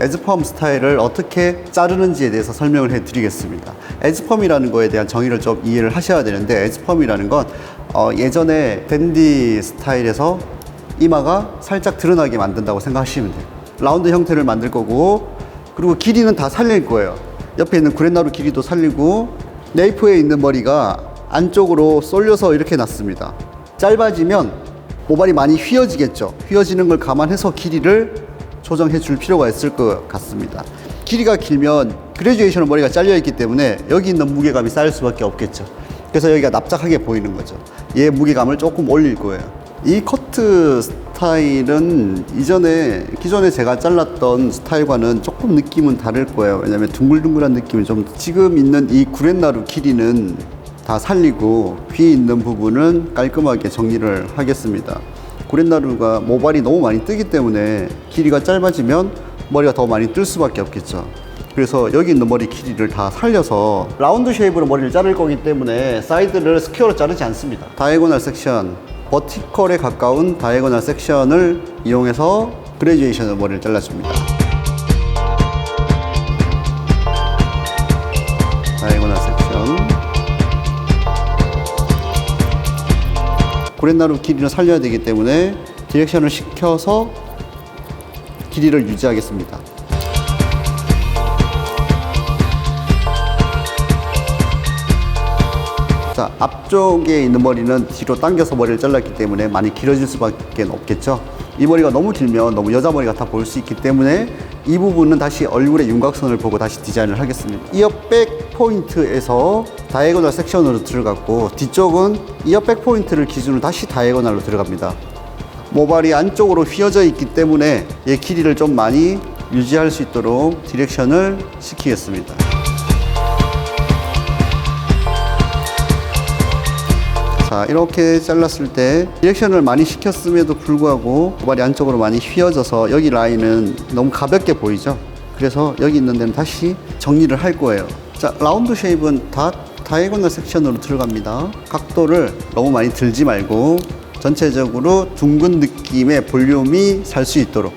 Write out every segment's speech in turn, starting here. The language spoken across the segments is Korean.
에즈펌 스타일을 어떻게 자르는지에 대해서 설명을 해드리겠습니다. 에즈펌이라는 거에 대한 정의를 좀 이해를 하셔야 되는데 에즈펌이라는 건 어, 예전에 댄디 스타일에서 이마가 살짝 드러나게 만든다고 생각하시면 돼요. 라운드 형태를 만들 거고 그리고 길이는 다 살릴 거예요. 옆에 있는 구렛나루 길이도 살리고 네이프에 있는 머리가 안쪽으로 쏠려서 이렇게 났습니다. 짧아지면 모발이 많이 휘어지겠죠. 휘어지는 걸 감안해서 길이를 조정해 줄 필요가 있을 것 같습니다. 길이가 길면 그레듀에이션 머리가 잘려 있기 때문에 여기 있는 무게감이 쌓일 수밖에 없겠죠. 그래서 여기가 납작하게 보이는 거죠. 얘 무게감을 조금 올릴 거예요. 이 커트 스타일은 이전에 기존에 제가 잘랐던 스타일과는 조금 느낌은 다를 거예요. 왜냐면 둥글둥글한 느낌이 좀 지금 있는 이 구렛나루 길이는 다 살리고 휘 있는 부분은 깔끔하게 정리를 하겠습니다. 구렛나루가 모발이 너무 많이 뜨기 때문에 길이가 짧아지면 머리가 더 많이 뜰 수밖에 없겠죠. 그래서 여기 있는 머리 길이를 다 살려서 라운드 쉐입으로 머리를 자를 거기 때문에 사이드를 스퀘어로 자르지 않습니다. 다이고널 섹션, 버티컬에 가까운 다이고널 섹션을 이용해서 그레듀에이션으로 머리를 잘라줍니다. 구렛나루 길이를 살려야 되기 때문에 디렉션을 시켜서 길이를 유지하겠습니다. 앞쪽에 있는 머리는 뒤로 당겨서 머리를 잘랐기 때문에 많이 길어질 수밖에 없겠죠. 이 머리가 너무 길면 너무 여자 머리 같아 보일 수 있기 때문에 이 부분은 다시 얼굴의 윤곽선을 보고 다시 디자인을 하겠습니다. 이어백 포인트에서 다이고널 섹션으로 들어갔고 뒤쪽은 이어백 포인트를 기준으로 다시 다이고널로 들어갑니다. 모발이 안쪽으로 휘어져 있기 때문에 얘 길이를 좀 많이 유지할 수 있도록 디렉션을 시키겠습니다. 자 이렇게 잘랐을 때 디렉션을 많이 시켰음에도 불구하고 모발이 안쪽으로 많이 휘어져서 여기 라인은 너무 가볍게 보이죠? 그래서 여기 있는 데는 다시 정리를 할 거예요. 자 라운드 쉐입은 다 다이고널 섹션으로 들어갑니다. 각도를 너무 많이 들지 말고 전체적으로 둥근 느낌의 볼륨이 살 수 있도록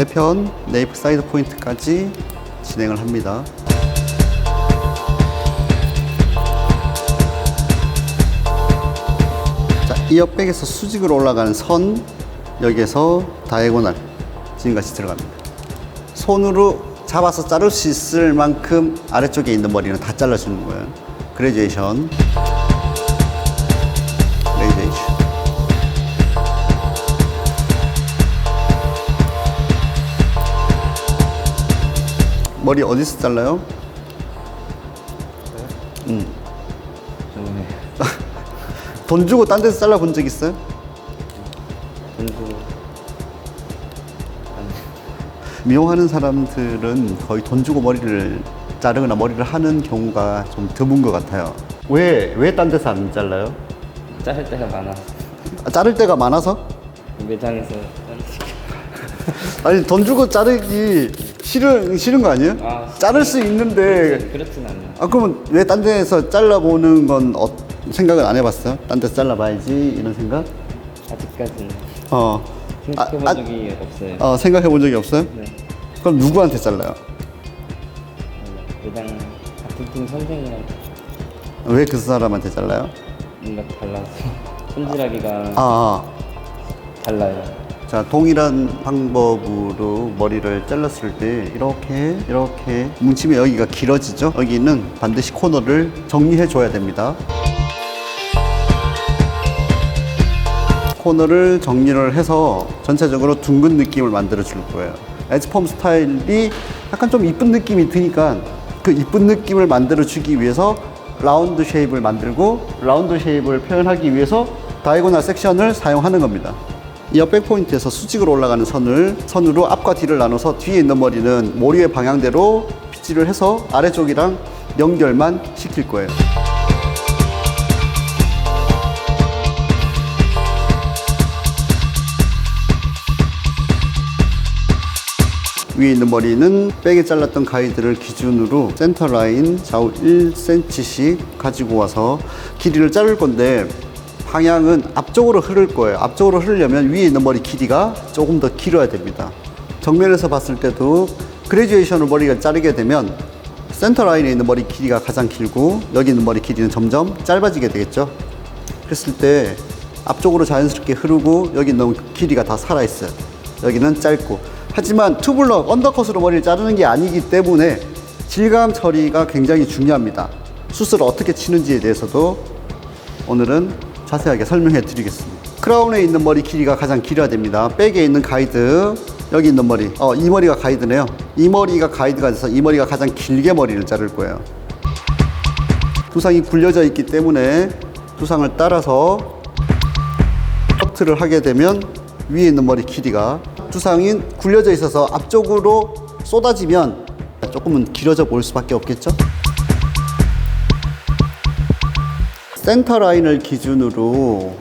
반대편 네이프 사이드 포인트까지 진행을 합니다. 자, 이 옆백에서 수직으로 올라가는 선 여기에서 다이고널 지금같이 들어갑니다. 손으로 잡아서 자를 수 있을 만큼 아래쪽에 있는 머리는 다 잘라주는 거예요. 그레듀에이션. 머리 어디서 잘라요? 저번에 돈 주고 딴 데서 잘라 본 적 있어요? 공부 미용하는 사람들은 거의 돈 주고 머리를 자르거나 머리를 하는 경우가 좀 드문 것 같아요. 왜, 왜 딴 데서 안 잘라요? 자를 때가 많아 아, 자를 때가 많아서? 매장에서 자르시고 아니, 돈 주고 자르기 싫은, 싫은 거 아니에요? 아, 자를 수 있는데, 그렇진 않아요 아, 그러면 왜 딴 데서 잘라보는 건 어, 생각은 안 해봤어요? 딴 데서 잘라봐야지, 이런 생각? 아직까지는 어. 아, 생각해본 아, 적이 없어요 어, 생각해 본 적이 없어요? 네 그럼 누구한테 잘라요? 매장 같은 팀 선생이랑 왜 그 사람한테 잘라요? 뭔가 달라서 손질하기가 아, 아. 달라요 자, 동일한 방법으로 머리를 잘랐을 때 이렇게 이렇게 뭉치면 여기가 길어지죠? 여기는 반드시 코너를 정리해 줘야 됩니다. 코너를 정리를 해서 전체적으로 둥근 느낌을 만들어 줄 거예요. 에즈펌 스타일이 약간 좀 이쁜 느낌이 드니까 그 이쁜 느낌을 만들어 주기 위해서 라운드 쉐입을 만들고 라운드 쉐입을 표현하기 위해서 다이고널 섹션을 사용하는 겁니다. 이 옆백 포인트에서 수직으로 올라가는 선을 선으로 앞과 뒤를 나눠서 뒤에 있는 머리는 머리의 방향대로 빗질을 해서 아래쪽이랑 연결만 시킬 거예요. 위에 있는 머리는 백에 잘랐던 가이드를 기준으로 센터 라인 좌우 1cm씩 가지고 와서 길이를 자를 건데 방향은 앞쪽으로 흐를 거예요. 앞쪽으로 흐르려면 위에 있는 머리 길이가 조금 더 길어야 됩니다. 정면에서 봤을 때도 그레듀에이션을 머리가 자르게 되면 센터 라인에 있는 머리 길이가 가장 길고 여기 있는 머리 길이는 점점 짧아지게 되겠죠. 그랬을 때 앞쪽으로 자연스럽게 흐르고 여기 있는 길이가 다 살아있어요. 여기는 짧고. 하지만 투블럭, 언더컷으로 머리를 자르는 게 아니기 때문에 질감 처리가 굉장히 중요합니다. 숱을 어떻게 치는지에 대해서도 오늘은 자세하게 설명해 드리겠습니다. 크라운에 있는 머리 길이가 가장 길어야 됩니다. 백에 있는 가이드, 여기 있는 머리, 어, 이 머리가 가이드네요. 이 머리가 가이드가 돼서 이 머리가 가장 길게 머리를 자를 거예요. 두상이 굴려져 있기 때문에 두상을 따라서 커트를 하게 되면 위에 있는 머리 길이가 두상이 굴려져 있어서 앞쪽으로 쏟아지면 조금은 길어져 보일 수밖에 없겠죠? 센터 라인을 기준으로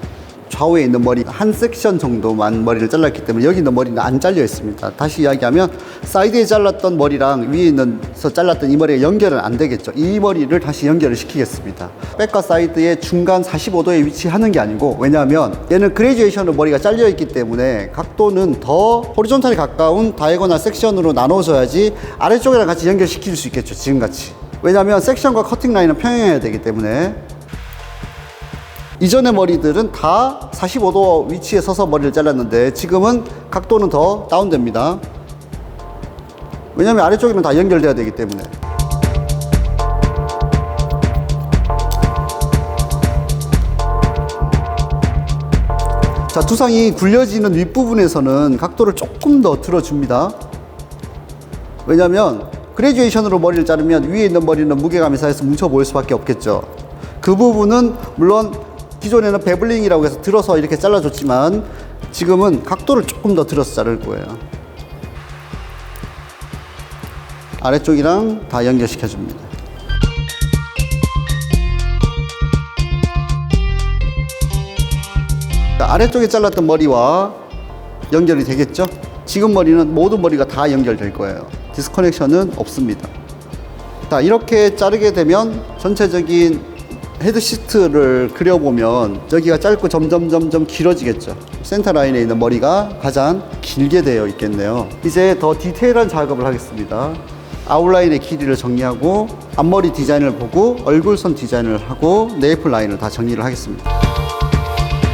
좌우에 있는 머리 한 섹션 정도만 머리를 잘랐기 때문에 여기 있는 머리는 안 잘려 있습니다. 다시 이야기하면 사이드에 잘랐던 머리랑 위에 있는서 잘랐던 이 머리가 연결은 안 되겠죠. 이 머리를 다시 연결을 시키겠습니다. 백과 사이드의 중간 45도에 위치하는 게 아니고 왜냐하면 얘는 그레듀에이션으로 머리가 잘려 있기 때문에 각도는 더 호리존탈에 가까운 다이고널 섹션으로 나눠줘야지 아래쪽이랑 같이 연결시킬 수 있겠죠. 지금같이. 왜냐하면 섹션과 커팅 라인은 평행해야 되기 때문에 이전의 머리들은 다 45도 위치에 서서 머리를 잘랐는데 지금은 각도는 더 다운됩니다. 왜냐하면 아래쪽에는 다 연결돼야 되기 때문에. 자, 두상이 굴려지는 윗부분에서는 각도를 조금 더 들어줍니다. 왜냐하면 그레듀에이션으로 머리를 자르면 위에 있는 머리는 무게감이 쌓여서 뭉쳐 보일 수밖에 없겠죠. 그 부분은 물론 기존에는 베블링이라고 해서 들어서 이렇게 잘라줬지만 지금은 각도를 조금 더 들어서 자를 거예요. 아래쪽이랑 다 연결시켜 줍니다. 아래쪽에 잘랐던 머리와 연결이 되겠죠? 지금 머리는 모든 머리가 다 연결될 거예요. 디스커넥션은 없습니다. 자, 이렇게 자르게 되면 전체적인 헤드 시트를 그려보면 여기가 짧고 점점 점점 길어지겠죠. 센터 라인에 있는 머리가 가장 길게 되어 있겠네요. 이제 더 디테일한 작업을 하겠습니다. 아웃라인의 길이를 정리하고 앞머리 디자인을 보고 얼굴선 디자인을 하고 네이플 라인을 다 정리를 하겠습니다.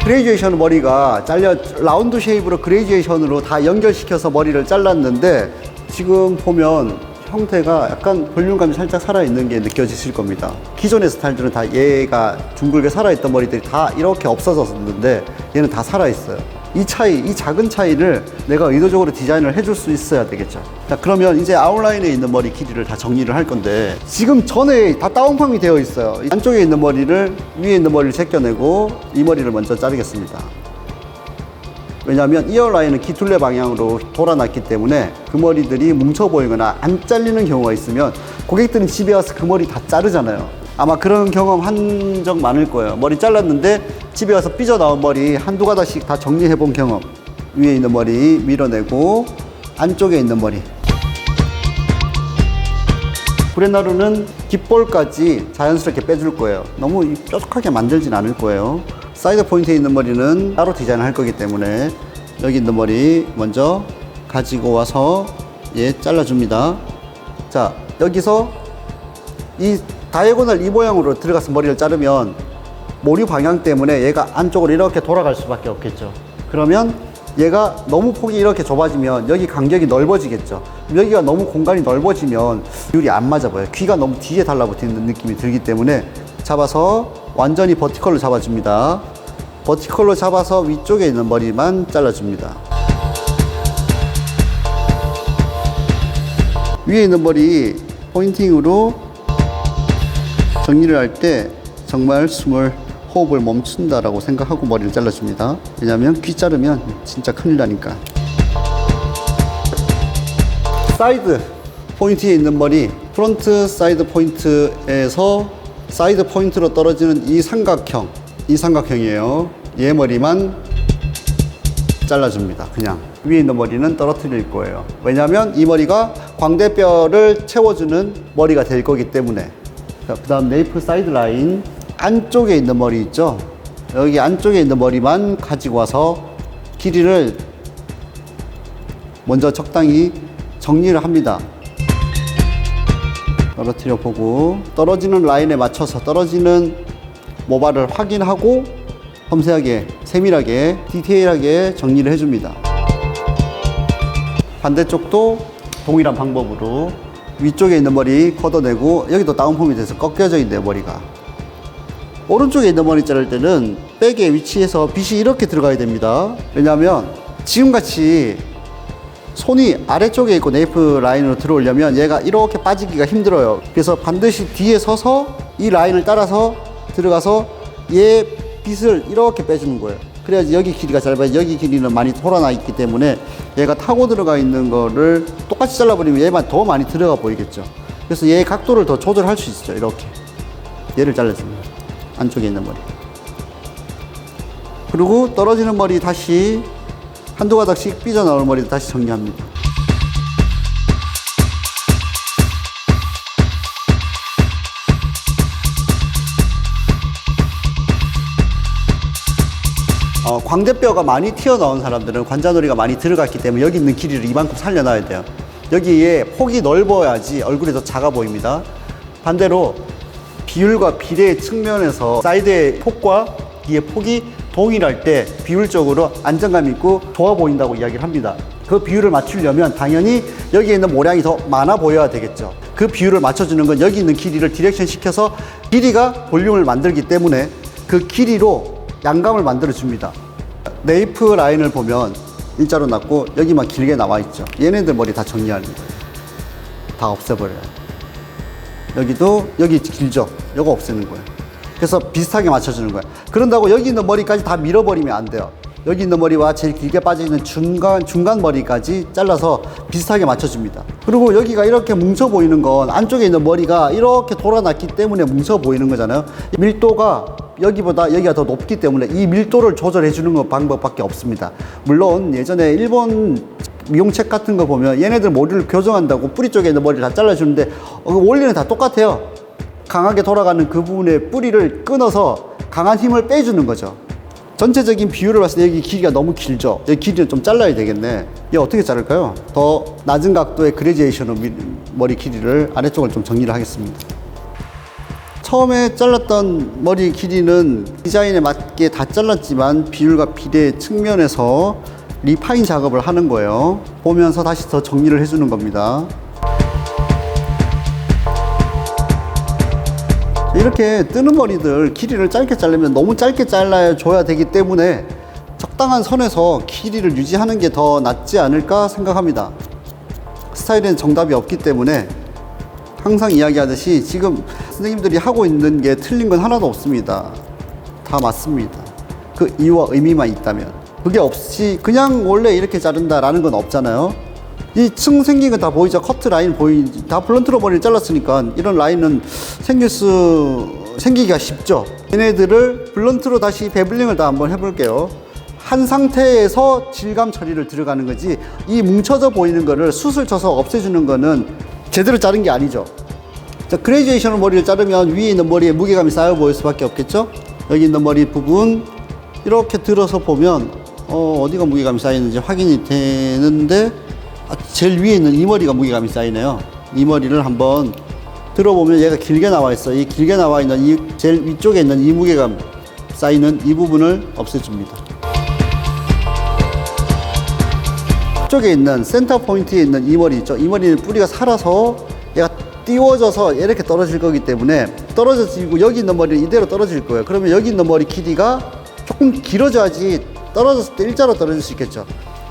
그레이주에이션 머리가 잘려 라운드 쉐입으로 그레이주에이션으로 다 연결시켜서 머리를 잘랐는데 지금 보면 형태가 약간 볼륨감이 살짝 살아있는 게 느껴지실 겁니다. 기존의 스타일들은 다 얘가 둥글게 살아있던 머리들이 다 이렇게 없어졌는데 얘는 다 살아있어요. 이 차이, 이 작은 차이를 내가 의도적으로 디자인을 해줄 수 있어야 되겠죠. 자, 그러면 이제 아웃라인에 있는 머리 길이를 다 정리를 할 건데 지금 전에 다 다운펌이 되어 있어요. 이 안쪽에 있는 머리를 위에 있는 머리를 제껴내고 이 머리를 먼저 자르겠습니다. 왜냐하면 이어 라인은 기툴레 방향으로 돌아놨기 때문에 그 머리들이 뭉쳐 보이거나 안 잘리는 경우가 있으면 고객들은 집에 와서 그 머리 다 자르잖아요. 아마 그런 경험 한 적 많을 거예요. 머리 잘랐는데 집에 와서 삐져나온 머리 한두 가닥씩 다 정리해 본 경험. 위에 있는 머리 밀어내고 안쪽에 있는 머리. 브레나루는 깃볼까지 자연스럽게 빼줄 거예요. 너무 뾰족하게 만들진 않을 거예요. 사이드 포인트에 있는 머리는 따로 디자인을 할 거기 때문에 여기 있는 머리 먼저 가지고 와서 얘 잘라줍니다. 자, 여기서 이 다이고널 이 모양으로 들어가서 머리를 자르면 모류 방향 때문에 얘가 안쪽으로 이렇게 돌아갈 수밖에 없겠죠. 그러면 얘가 너무 폭이 이렇게 좁아지면 여기 간격이 넓어지겠죠. 여기가 너무 공간이 넓어지면 율이 안 맞아 보여요. 귀가 너무 뒤에 달라붙는 느낌이 들기 때문에 잡아서 완전히 버티컬로 잡아줍니다. 버티컬로 잡아서 위쪽에 있는 머리만 잘라줍니다. 위에 있는 머리 포인팅으로 정리를 할 때 정말 숨을 호흡을 멈춘다라고 생각하고 머리를 잘라줍니다. 왜냐하면 귀 자르면 진짜 큰일 나니까. 사이드 포인트에 있는 머리 프론트 사이드 포인트에서 사이드 포인트로 떨어지는 이 삼각형 이 삼각형이에요. 얘 머리만 잘라줍니다. 그냥 위에 있는 머리는 떨어뜨릴 거예요. 왜냐하면 이 머리가 광대뼈를 채워주는 머리가 될 거기 때문에. 그 다음 네이프 사이드 라인 안쪽에 있는 머리 있죠? 여기 안쪽에 있는 머리만 가지고 와서 길이를 먼저 적당히 정리를 합니다. 떨어뜨려 보고 떨어지는 라인에 맞춰서 떨어지는 모발을 확인하고 섬세하게 세밀하게 디테일하게 정리를 해줍니다. 반대쪽도 동일한 방법으로 위쪽에 있는 머리 걷어내고 여기도 다운폼이 돼서 꺾여져 있네요 머리가 오른쪽에 있는 머리 자를 때는 백의 위치에서 빗이 이렇게 들어가야 됩니다 왜냐하면 지금같이 손이 아래쪽에 있고 네이프 라인으로 들어오려면 얘가 이렇게 빠지기가 힘들어요. 그래서 반드시 뒤에 서서 이 라인을 따라서 들어가서 얘 빗을 이렇게 빼주는 거예요. 그래야지 여기 길이가 짧아요. 여기 길이는 많이 돌아나 있기 때문에 얘가 타고 들어가 있는 거를 똑같이 잘라버리면 얘만 더 많이 들어가 보이겠죠. 그래서 얘 각도를 더 조절할 수 있죠. 이렇게. 얘를 잘라줍니다. 안쪽에 있는 머리. 그리고 떨어지는 머리 다시 한두 가닥씩 삐져나올 머리도 다시 정리합니다. 광대뼈가 많이 튀어나온 사람들은 관자놀이가 많이 들어갔기 때문에 여기 있는 길이를 이만큼 살려놔야 돼요. 여기에 폭이 넓어야지 얼굴이 더 작아 보입니다. 반대로 비율과 비례의 측면에서 사이드의 폭과 뒤의 폭이 동일할 때 비율적으로 안정감 있고 좋아 보인다고 이야기를 합니다. 그 비율을 맞추려면 당연히 여기에 있는 모량이 더 많아 보여야 되겠죠. 그 비율을 맞춰주는 건 여기 있는 길이를 디렉션 시켜서 길이가 볼륨을 만들기 때문에 그 길이로 양감을 만들어 줍니다. 네이프 라인을 보면 일자로 났고 여기만 길게 나와 있죠. 얘네들 머리 다 정리하는 거예요. 다 없애버려요. 여기도 여기 길죠. 이거 없애는 거예요. 그래서 비슷하게 맞춰주는 거예요. 그런다고 여기 있는 머리까지 다 밀어버리면 안 돼요. 여기 있는 머리와 제일 길게 빠져 있는 중간 중간 머리까지 잘라서 비슷하게 맞춰줍니다. 그리고 여기가 이렇게 뭉쳐 보이는 건 안쪽에 있는 머리가 이렇게 돌아났기 때문에 뭉쳐 보이는 거잖아요. 밀도가 여기보다 여기가 더 높기 때문에 이 밀도를 조절해 주는 것 방법밖에 없습니다. 물론 예전에 일본 미용책 같은 거 보면 얘네들 머리를 교정한다고 뿌리 쪽에 있는 머리를 다 잘라주는데 어, 그 원리는 다 똑같아요. 강하게 돌아가는 그 부분의 뿌리를 끊어서 강한 힘을 빼주는 거죠. 전체적인 비율을 봤을 때 여기 길이가 너무 길죠. 여기 길이는 좀 잘라야 되겠네. 얘 어떻게 자를까요? 더 낮은 각도의 그레지에이션으로 미- 머리 길이를 아래쪽을 좀 정리를 하겠습니다. 처음에 잘랐던 머리 길이는 디자인에 맞게 다 잘랐지만 비율과 비례 측면에서 리파인 작업을 하는 거예요. 보면서 다시 더 정리를 해주는 겁니다. 이렇게 뜨는 머리들 길이를 짧게 자르면 너무 짧게 잘라야 줘야 되기 때문에 적당한 선에서 길이를 유지하는 게 더 낫지 않을까 생각합니다. 스타일에는 정답이 없기 때문에 항상 이야기하듯이 지금 선생님들이 하고 있는 게 틀린 건 하나도 없습니다. 다 맞습니다. 그 이유와 의미만 있다면. 그게 없이 그냥 원래 이렇게 자른다라는 건 없잖아요. 이 층 생긴 거 다 보이죠? 커트 라인 보이, 다 블런트로 머리를 잘랐으니까 이런 라인은 생길 수, 생기기가 쉽죠? 얘네들을 블런트로 다시 베블링을 다 한번 해볼게요. 한 상태에서 질감 처리를 들어가는 거지 이 뭉쳐져 보이는 거를 숱을 쳐서 없애주는 거는 제대로 자른 게 아니죠. 자, 그레이제이션으로 머리를 자르면 위에 있는 머리에 무게감이 쌓여 보일 수밖에 없겠죠? 여기 있는 머리 부분 이렇게 들어서 보면 어, 어디가 무게감이 쌓이는지 확인이 되는데 아, 제일 위에 있는 이 머리가 무게감이 쌓이네요. 이 머리를 한번 들어보면 얘가 길게 나와 있어. 이 길게 나와 있는 이 제일 위쪽에 있는 이 무게감 쌓이는 이 부분을 없애줍니다. 쪽에 있는 센터 포인트에 있는 이 머리 있죠. 이 머리는 뿌리가 살아서 얘가 띄워져서 이렇게 떨어질 거기 때문에 떨어져지고 여기 있는 머리는 이대로 떨어질 거예요. 그러면 여기 있는 머리 길이가 조금 길어져야지 떨어졌을 때 일자로 떨어질 수 있겠죠.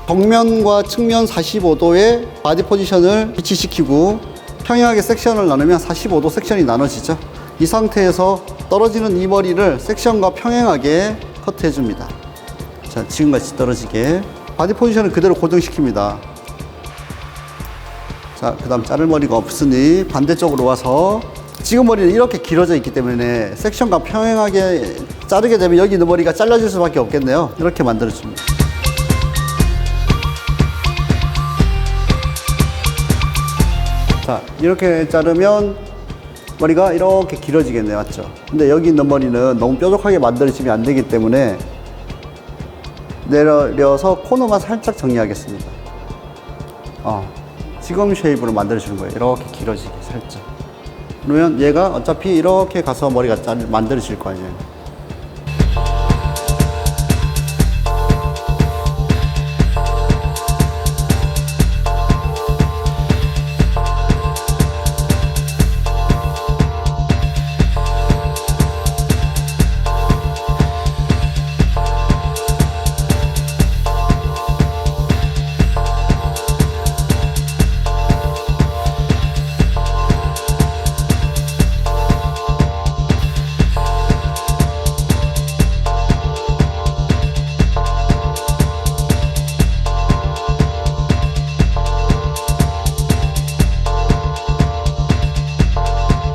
정면과 측면 45도의 바디 포지션을 위치시키고 평행하게 섹션을 나누면 45도 섹션이 나눠지죠. 이 상태에서 떨어지는 이 머리를 섹션과 평행하게 커트해 줍니다. 자, 지금같이 떨어지게. 바디 포지션을 그대로 고정시킵니다. 자, 그 다음 자를 머리가 없으니 반대쪽으로 와서 지금 머리는 이렇게 길어져 있기 때문에 섹션과 평행하게 자르게 되면 여기 있는 머리가 잘라질 수밖에 없겠네요. 이렇게 만들어줍니다. 자 이렇게 자르면 머리가 이렇게 길어지겠네요. 맞죠? 근데 여기 있는 머리는 너무 뾰족하게 만들어지면 안 되기 때문에 내려서 코너만 살짝 정리하겠습니다. 어. 지금 쉐입으로 만들어주는 거예요. 이렇게 길어지게 살짝. 그러면 얘가 어차피 이렇게 가서 머리가 잘 만들어질 거 아니에요.